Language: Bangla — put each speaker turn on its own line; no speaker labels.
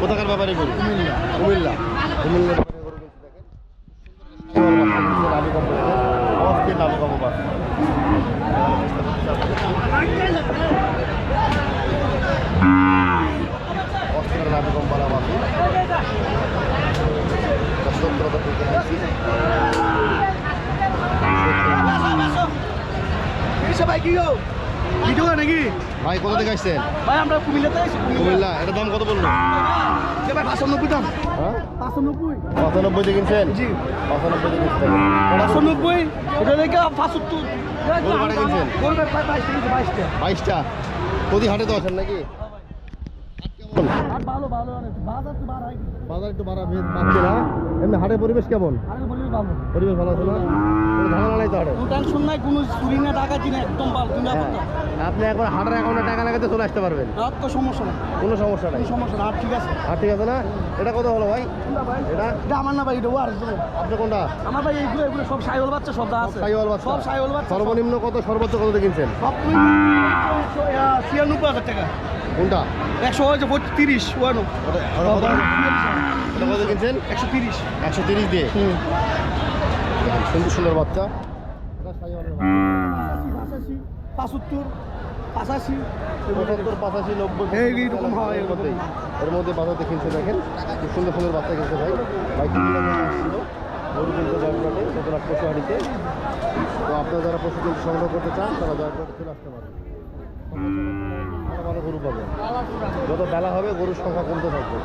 কোথাকার ব্যাপারে গরু? কুমিল্লা। কুমিল্লা। লাভি কম
ভাই কি গো? ভিডিও নাকি?
ভাই কোথা থেকে আসছেন?
ভাই আমরা কুমিল্লাতে
কুমিল্লা। এটা দাম কত বলল
ভাই পাঁচশো নব্বই দাম।
হ্যাঁ?
পাঁচশো নব্বই।
পঁচানব্বই দিয়ে কিনছেন?
জি।
পঁচানব্বই দিয়ে কিনছেন।
পাঁচশো নব্বই ওটা বাইশটা
প্রতি হাটে তো আসেন নাকি? কেমন?
আর ভালো ভালো বাজার তো বাড়াই।
বাজার একটু বাড়া ভেদ পাচ্ছে না এমনি হাটের পরিবেশ কেমন?
আরে বলি ভালো।
পরিবেশ ভালো আছে না? ঝামেলা নাই তো হাটে?
টেনশন নাই কোনো চুরি না ডাকাতি না একদম ভালো তুমি
আপনি একবার হাটের অ্যাকাউন্টে টাকা লাগাতে চলে আসতে পারবেন।
রাত তো সমস্যা নাই।
কোনো সমস্যা নাই।
সমস্যা না ঠিক আছে।
আর ঠিক আছে না? এটা কত হলো ভাই?
ভাই
এটা?
এটা আমার না ভাই এটা
কোনটা?
আমার ভাই এইগুলো এগুলো সব সাইওয়াল বাচ্চা সব আছে।
সাইওয়াল বাচ্চা।
সব সাইওয়াল বাচ্চা
সর্বনিম্ন কত সর্বোচ্চ কত কিনছেন?
সব টাকা।
কোনটা?
একশো হয়েছে তিরিশ। ওয়ানো
ওটা ওটা কত? কিনছেন?
একশো তিরিশ।
একশো তিরিশ দিয়ে? সুন্দর সুন্দর বাচ্চা। এটা সাইওয়ালের
পঁচাশি পাঁচাত্তর পাঁচাশি
পঁচাত্তর পাঁচাশি নব্বই
এইরকম হয়,
এর মধ্যেই। এর মধ্যে বাজাতে কিনছে দেখেন? কি সুন্দর সুন্দর বাচ্চা কিনছে ভাই। ভাই কিনতে আসছিল গরু কিনতে জয়পুরহাটে চতুরাট পশুহাটিতে তো আপনারা যারা পশু কিনতে সংগ্রহ করতে চান তারা জয়পুরহাটে চলে আসতে পারেন। ভালো ভালো গরু পাবেন যত বেলা হবে গরুর সংখ্যা কমতে থাকবে।